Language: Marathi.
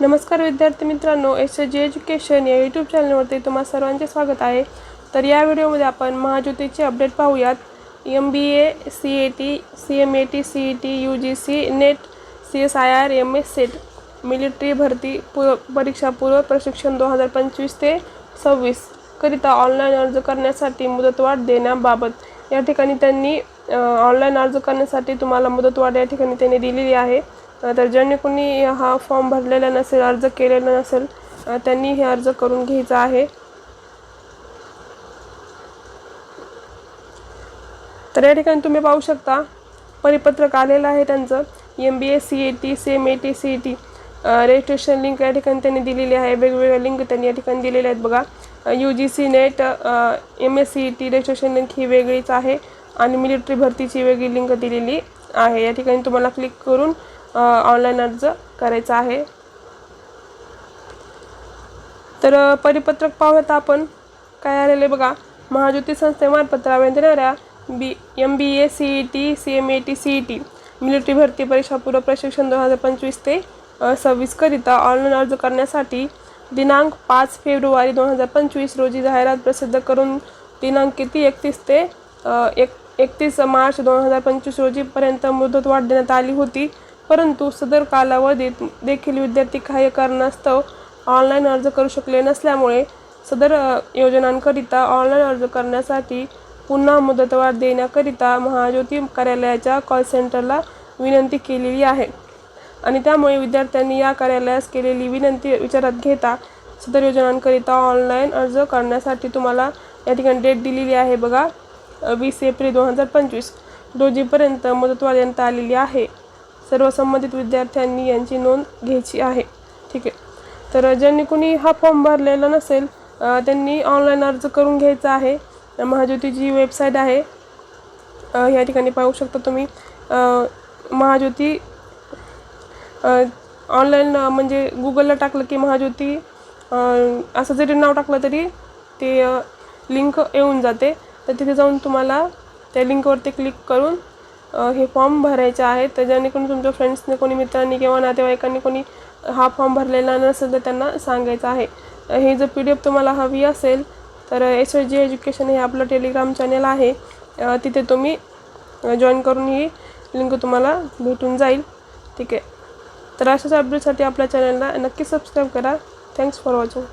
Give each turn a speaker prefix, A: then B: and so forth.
A: नमस्कार विद्यार्थी मित्रांनो एस जी एज्युकेशन या यूट्यूब चॅनलवरती तुम्हा सर्वांचे स्वागत आहे. तर या व्हिडिओमध्ये आपण महाज्योतीचे अपडेट पाहूयात. M B A C A T C M A T C E T U G C NET C S I R M S SET military भरती पूर्व परीक्षा पूर्व प्रशिक्षण दोन हजार पंचवीस ते सव्वीस करिता ऑनलाईन अर्ज करण्यासाठी मुदतवाढ देण्याबाबत. या ठिकाणी त्यांनी ऑनलाईन अर्ज करण्यासाठी तुम्हाला मुदतवाढ या ठिकाणी त्यांनी दिलेली आहे. तर ज्यांनी कोणी हा फॉर्म भरलेला नसेल अर्ज केलेला नसेल त्यांनी हे अर्ज करून घ्यायचा आहे. तर या ठिकाणी तुम्ही पाहू शकता परिपत्रक आलेलं आहे त्यांचं. M B S C A T C M A T C E T registration link या ठिकाणी त्यांनी दिलेली आहे. वेगवेगळ्या लिंक त्यांनी या ठिकाणी दिलेल्या आहेत बघा. U G C NET M S C E T registration link ही वेगळीच आहे. आणि मिलिटरी भरतीची वेगळी लिंक दिलेली आहे. या ठिकाणी तुम्हाला क्लिक करून ऑनलाईन अर्ज करायचा आहे. तर परिपत्रक पाहूयात आपण काय आलेलं आहे बघा. महाज्योती संस्थेमार्फत राबवण्यात येणाऱ्या B M B A C E T C M A T C E T military भरती परीक्षा पूर्व प्रशिक्षण दोन हजार पंचवीस ते सव्वीसकरिता ऑनलाईन अर्ज करण्यासाठी दिनांक पाच फेब्रुवारी दोन हजार पंचवीस रोजी जाहिरात प्रसिद्ध करून दिनांक किती? एकतीस ते एक एकतीस मार्च दोन हजार पंचवीस रोजीपर्यंत मुदतवाढ देण्यात आली होती. परंतु सदर कालावधीत देखील विद्यार्थी काही कारणास्तव ऑनलाईन अर्ज करू शकले नसल्यामुळे सदर योजनांकरिता ऑनलाईन अर्ज करण्यासाठी पुन्हा मुदतवाढ देण्याकरिता महाज्योती कार्यालयाच्या कॉल सेंटरला विनंती केलेली आहे. आणि त्यामुळे विद्यार्थ्यांनी या कार्यालयास केलेली विनंती विचारात घेता सदर योजनांकरिता ऑनलाईन अर्ज करण्यासाठी तुम्हाला या ठिकाणी डेट दिलेली आहे बघा वीस एप्रिल दोन हजार पंचवीस. रोजीपर्यंत मुदतवाढ देण्यात आलेली आहे. सर्व संबंधित विद्यार्थ्यांनी यांची नोंद घ्यायची आहे. ठीक आहे. तर ज्यांनी कोणी हा फॉर्म भरलेला नसेल त्यांनी ऑनलाईन अर्ज करून घ्यायचा आहे. महाज्योतीची वेबसाईट आहे. ह्या या ठिकाणी पाहू शकता तुम्ही. महाज्योती ऑनलाईन म्हणजे गुगलला टाकलं की महाज्योती असं जरी नाव टाकलं तरी ते लिंक येऊन जाते. तर तिथे जाऊन तुम्हाला त्या लिंकवरती क्लिक करून हे फॉर्म भरायचे आहेत. तर जेणेकरून तुमच्या फ्रेंड्सने कोणी मित्रांनी किंवा नातेवाईकांनी कोणी हा फॉर्म भरलेला नसेल तर त्यांना सांगायचं आहे. हे ही जर पी डी एफ तुम्हाला हवी असेल तर एस एच जी एज्युकेशन हे आपलं टेलिग्राम चॅनेल आहे. तिथे तुम्ही जॉईन करून ही लिंक तुम्हाला भेटून जाईल. ठीक आहे. तर अशाच अपडेटसाठी आपल्या चॅनलला नक्की सबस्क्राईब करा. Thanks for watching